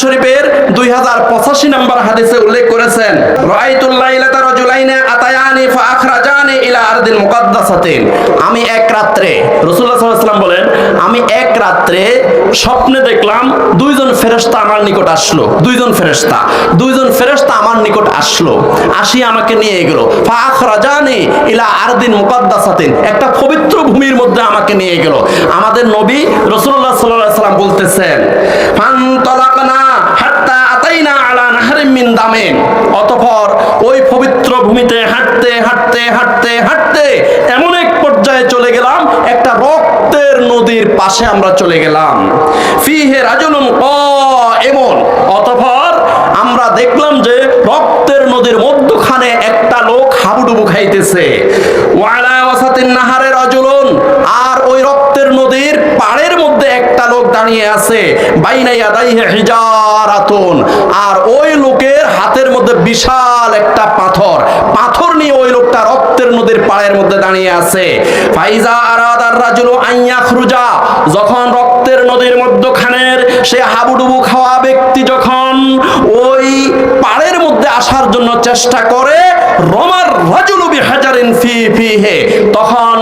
শরীফের দুই হাজার পঁচাশি নম্বর হাদিসে উল্লেখ করেছেন আমি এক রাত্রে ওয়াসাল্লাম বলেন, আমি এক রাত্রে স্বপ্নে দেখলাম দুইজন ফেরেশতা আমার নিকট আসলো, দুইজন ফেরেশতা দুইজন ফেরেশতা আমার নিকট আসলো আসি আমাকে নিয়ে গেল ফা আখরাজানি ইলা আরদিন একটা পবিত্র ভূমির মধ্যে আমাকে নিয়ে গেল আমাদের নবী রাসূলুল্লাহ সাল্লাল্লাহু আলাইহি সাল্লাম বলতেছেন আলা দামিন অতঃপর ওই পবিত্র ভূমিতে হাঁটতে হাঁটতে হাঁটতে হাঁটতে এমন এক পর্যায়ে চলে গেলাম, একটা রক্তের নদীর পাশে আমরা চলে গেলাম। ফিহে রাজুলুন এমন। অতঃপর আমরা দেখলাম যে রক্তের নদীর মধ্যখানে একটা লোক হাবুডুবু খাইতেছে। ওয়ালা ওয়াসাতিন আর ওই রক্তের নদীর পাড়ের মধ্যে একটা লোক দাঁড়িয়ে আছে, বাইনা ইয়াদাইহি হিজারাতুন। আর ওই লোকের মধ্যে বিশাল একটা পাথর। পাথর নিয়ে ওই লোকটা রক্তের নদীর পাড়ের মধ্যে দাঁড়িয়ে আছে। ফাইজা আরাদার রাজুলু আইয়া খুরুজা যখন রক্তের নদীর মধ্যখানের সে হাবুডুবু খাওয়া ব্যক্তি যখন ওই পাড়ের মধ্যে আসার জন্য চেষ্টা করে, রমার রাজুলু বিহাজারিন ফি ফিহে। তখন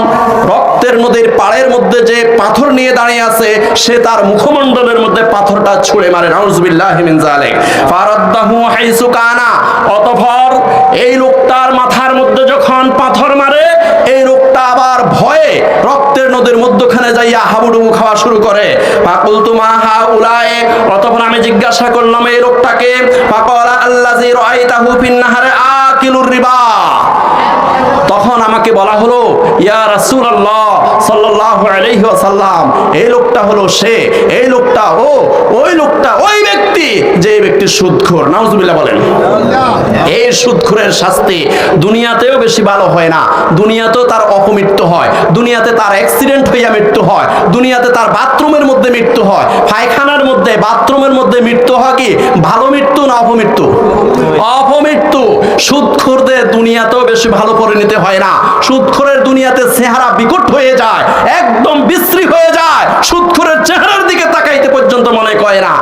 রক্তের নদীর পাড়ের মধ্যে যে পাথর নিয়ে দাঁড়িয়ে আছে, সে তার মুখমণ্ডলের মধ্যে পাথরটা ছুঁড়ে মারে। নাউজুবিল্লাহি মিন জালিক ফারাদ্দাহু হাইসু কানা অতঃপর এই লোকটার মাথার মধ্যে যখন পাথর মারে, এই লোকটা আবার ভয়ে রক্তের নদীর মধ্যখানে যাইয়া হাবুডুবু খাওয়া শুরু করে। ফাকুলতু মা হা উলায়ে অতঃপর আমি জিজ্ঞাসা করলাম, এই লোকটাকে? ফাকালা আল্লাযী রাআইতাহু ফিন নাহারে আকিলুর রিবা। তখন আমাকে বলা হলো, ইয়া রাসূলুল্লাহ সাল্লাল্লাহু আলাইহি ওয়াসাল্লাম, এই লোকটা হলো সে, এই লোকটা ও, ওই লোকটা সুদখোর, নাউজুবিল্লাহ বলেন। এই সুদখোরের শাস্তি দুনিয়াতেও বেশি ভালো হয় না। দুনিয়াতেও তার অপমৃত্যু হয়। দুনিয়াতে তার অ্যাক্সিডেন্ট হইয়া মৃত্যু হয়। দুনিয়াতে তার বাথরুমের মধ্যে মৃত্যু হয়। পায়খানার মধ্যে, বাথরুমের মধ্যে মৃত্যু হয় কি? ভালো মৃত্যু না অপমৃত্যু? অপমৃত্যু। সুদখোরদের দুনিয়াতেও বেশি ভালো পরিণতি হয় না। সুদখোরের দুনিয়াতে চেহারা বিকট হয়ে যায়, একদম বিশ্রী হয়ে যায়। সুদখোরের চেহারার দিকে তাকাইতে পর্যন্ত মনে করে না।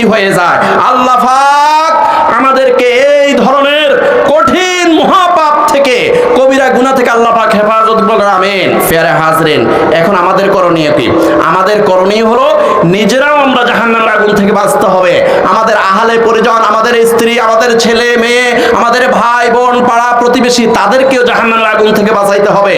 এমন হয়ে যায়। আল্লাহ পাক আমাদেরকে এই ধরনের কঠিন মহাপাপ থেকে, কবিরা গুনাহ থেকে আল্লাহ পাক হেফাজত আমিন। ফেরে হাজরিন, এখন আমাদের করণীয় কি? আমাদের করণীয় হলো, নিজেরাও আমরা জাহান্নামের আগুন থেকে বাঁচতে হবে। আমাদের আহালে পরিজন, আমাদের স্ত্রী, আমাদের ছেলে, মেয়ে, আমাদের ভাই, বোন, পাড়া প্রতিবেশী, তাদেরকেও জাহান্নামের আগুন থেকে বাঁচাইতে হবে।